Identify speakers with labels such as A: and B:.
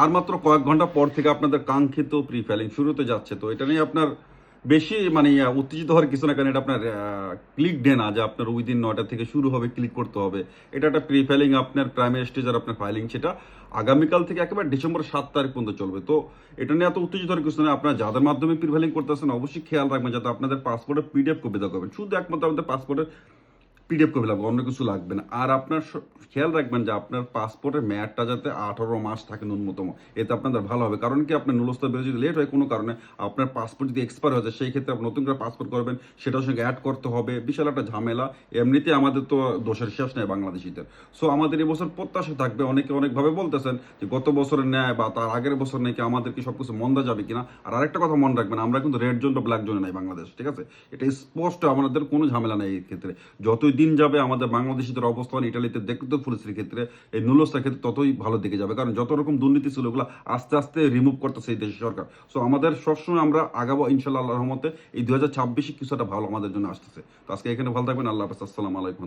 A: আর মাত্র কয়েক ঘণ্টা পর থেকে আপনাদের কাঙ্ক্ষিত প্রি ফাইলিং শুরুতে যাচ্ছে। তো এটা নিয়ে আপনার বেশি মানে উত্তেজিত হওয়ার কিছু না, কারণ এটা আপনার ক্লিক ডে না যে আপনার উইদিন নয়টা থেকে শুরু হবে ক্লিক করতে হবে। এটা একটা প্রি ফাইলিং আপনার প্রাইমারি স্টেজের আপনার ফাইলিং সেটা আগামীকাল থেকে একেবারে ডিসেম্বর সাত তারিখ পর্যন্ত চলবে। তো এটা নিয়ে এত উত্তেজিত হওয়ার কিছু না, আপনার যাদের মাধ্যমে প্রি ফাইলিং করতেছেন, অবশ্যই খেয়াল রাখবেন যাতে আপনাদের পাসপোর্টের পিডিএফ কপি দেওয়া করবেন শুধু একমাত্র আমাদের পাসপোর্টের পিডিএফ কপি লাগবে, অন্য কিছু লাগবে না। আর আপনার খেয়াল রাখবেন যে আপনার পাসপোর্টের মেয়াদটা যাতে আঠারো মাস থাকে ন্যূনতম, এতে আপনাদের ভালো হবে। কারণ কি আপনার নুলস্তা বেরো যদি লেট হয় কোনো কারণে, আপনার পাসপোর্ট যদি এক্সপায়ার হয়ে যায়, সেই ক্ষেত্রে আপনি নতুন করে পাসপোর্ট করবেন, সেটার সঙ্গে অ্যাড করতে হবে। বিশাল একটা ঝামেলা। এমনিতে আমাদের তো দোষের শেষ নেই বাংলাদেশিদের। সো আমাদের এবছর প্রত্যাশা থাকবে, অনেকে অনেকভাবে বলতেছেন যে গত বছরের ন্যায় বা তার আগের বছর নাকি আমাদের কি সবকিছু মন্দা যাবে কিনা। আর আরেকটা কথা মনে রাখবেন, আমরা কিন্তু রেড জোন বা ব্ল্যাক জোনে নাই বাংলাদেশ, ঠিক আছে? এটা স্পষ্ট আমাদের কোনো ঝামেলা নেই এই ক্ষেত্রে। যতই দিন যাবে আমাদের বাংলাদেশিদের অবস্থান ইটালিতে দেখতে পুলিশের ক্ষেত্রে, এই নুলস্তার ক্ষেত্রে ততই ভালো দিকে যাবে। কারণ যত রকম দুর্নীতি ছিল ওগুলো আস্তে আস্তে রিমুভ করতেছে এই দেশের সরকার। সো আমাদের সবসময় আমরা আগাবো ইনশাল্লাহ আল্লাহর রহমতে। এই দু হাজার ছাব্বিশে কিছুটা ভালো আমাদের জন্য আসতেছে। তো আজকে এখানে ভালো থাকবেন। আল্লাহ হাফেজ। আসসালামু আলাইকুম